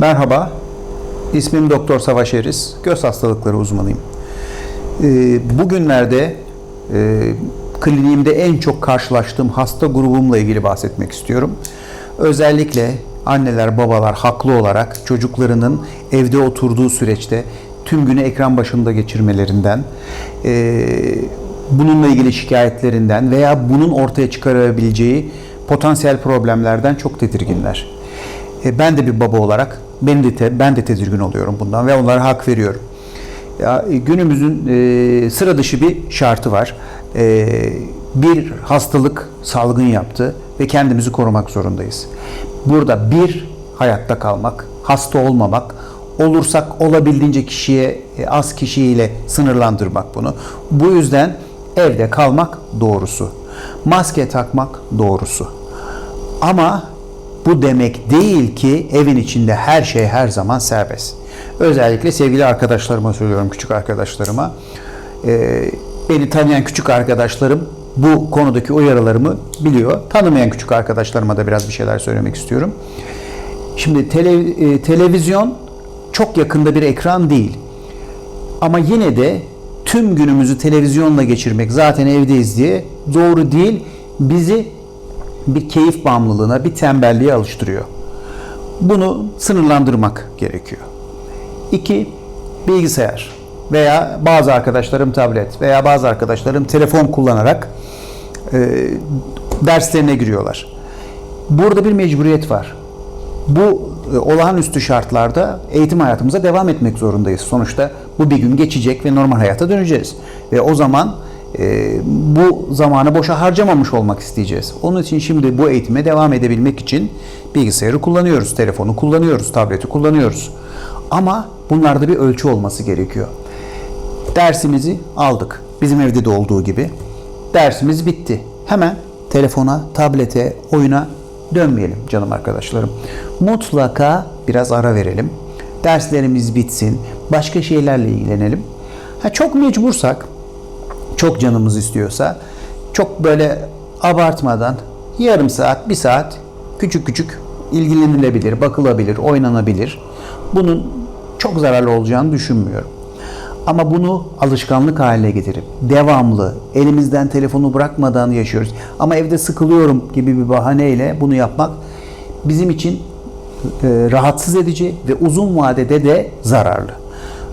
Merhaba, ismim Doktor Savaş Eriz, göz hastalıkları uzmanıyım. Ee, Bugünlerde e, kliniğimde en çok karşılaştığım hasta grubumla ilgili bahsetmek istiyorum. Özellikle anneler, babalar haklı olarak çocuklarının evde oturduğu süreçte tüm günü ekran başında geçirmelerinden, e, bununla ilgili şikayetlerinden veya bunun ortaya çıkarabileceği potansiyel problemlerden çok tedirginler. E, ben de bir baba olarak ben de te- ben de tedirgin oluyorum bundan ve onlara hak veriyorum. Ya, e, günümüzün e, sıra dışı bir şartı var. E, bir hastalık salgın yaptı ve kendimizi korumak zorundayız. Burada bir hayatta kalmak, hasta olmamak, olursak olabildiğince kişiye e, az kişiyle sınırlandırmak bunu. Bu yüzden evde kalmak doğrusu. Maske takmak doğrusu. Ama bu demek değil ki evin içinde her şey her zaman serbest. Özellikle sevgili arkadaşlarıma söylüyorum, küçük arkadaşlarıma. Ee, beni tanıyan küçük arkadaşlarım bu konudaki uyarılarımı biliyor. Tanımayan küçük arkadaşlarıma da biraz bir şeyler söylemek istiyorum. Şimdi tele- e, televizyon çok yakında bir ekran değil. Ama yine de tüm günümüzü televizyonla geçirmek zaten evdeyiz diye doğru değil. Bizi bir keyif bağımlılığına, bir tembelliğe alıştırıyor. Bunu sınırlandırmak gerekiyor. İki, bilgisayar veya bazı arkadaşlarım tablet veya bazı arkadaşlarım telefon kullanarak e, derslerine giriyorlar. Burada bir mecburiyet var. Bu e, olağanüstü şartlarda eğitim hayatımıza devam etmek zorundayız. Sonuçta bu bir gün geçecek ve normal hayata döneceğiz. Ve o zaman bu zamanı boşa harcamamış olmak isteyeceğiz. Onun için şimdi bu eğitime devam edebilmek için bilgisayarı kullanıyoruz, telefonu kullanıyoruz, tableti kullanıyoruz. Ama bunlarda bir ölçü olması gerekiyor. Dersimizi aldık. Bizim evde de olduğu gibi. Dersimiz bitti. Hemen telefona, tablete, oyuna dönmeyelim canım arkadaşlarım. Mutlaka biraz ara verelim. Derslerimiz bitsin. Başka şeylerle ilgilenelim. Ha, çok mecbursak, çok canımız istiyorsa, çok böyle abartmadan yarım saat, bir saat küçük küçük ilgilenilebilir, bakılabilir, oynanabilir. Bunun çok zararlı olacağını düşünmüyorum. Ama bunu alışkanlık haline getirip devamlı elimizden telefonu bırakmadan yaşıyoruz. Ama evde sıkılıyorum gibi bir bahaneyle bunu yapmak bizim için e, rahatsız edici ve uzun vadede de zararlı.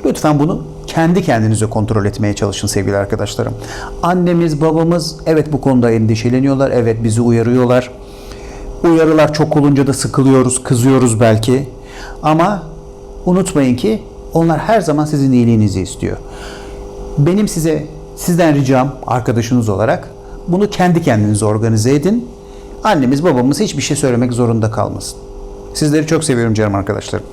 Lütfen bunu kendi kendinize kontrol etmeye çalışın sevgili arkadaşlarım. Annemiz, babamız evet bu konuda endişeleniyorlar. Evet bizi uyarıyorlar. Uyarılar çok olunca da sıkılıyoruz, kızıyoruz belki. Ama unutmayın ki onlar her zaman sizin iyiliğinizi istiyor. Benim size sizden ricam arkadaşınız olarak bunu kendi kendinize organize edin. Annemiz babamız hiçbir şey söylemek zorunda kalmasın. Sizleri çok seviyorum canım arkadaşlarım.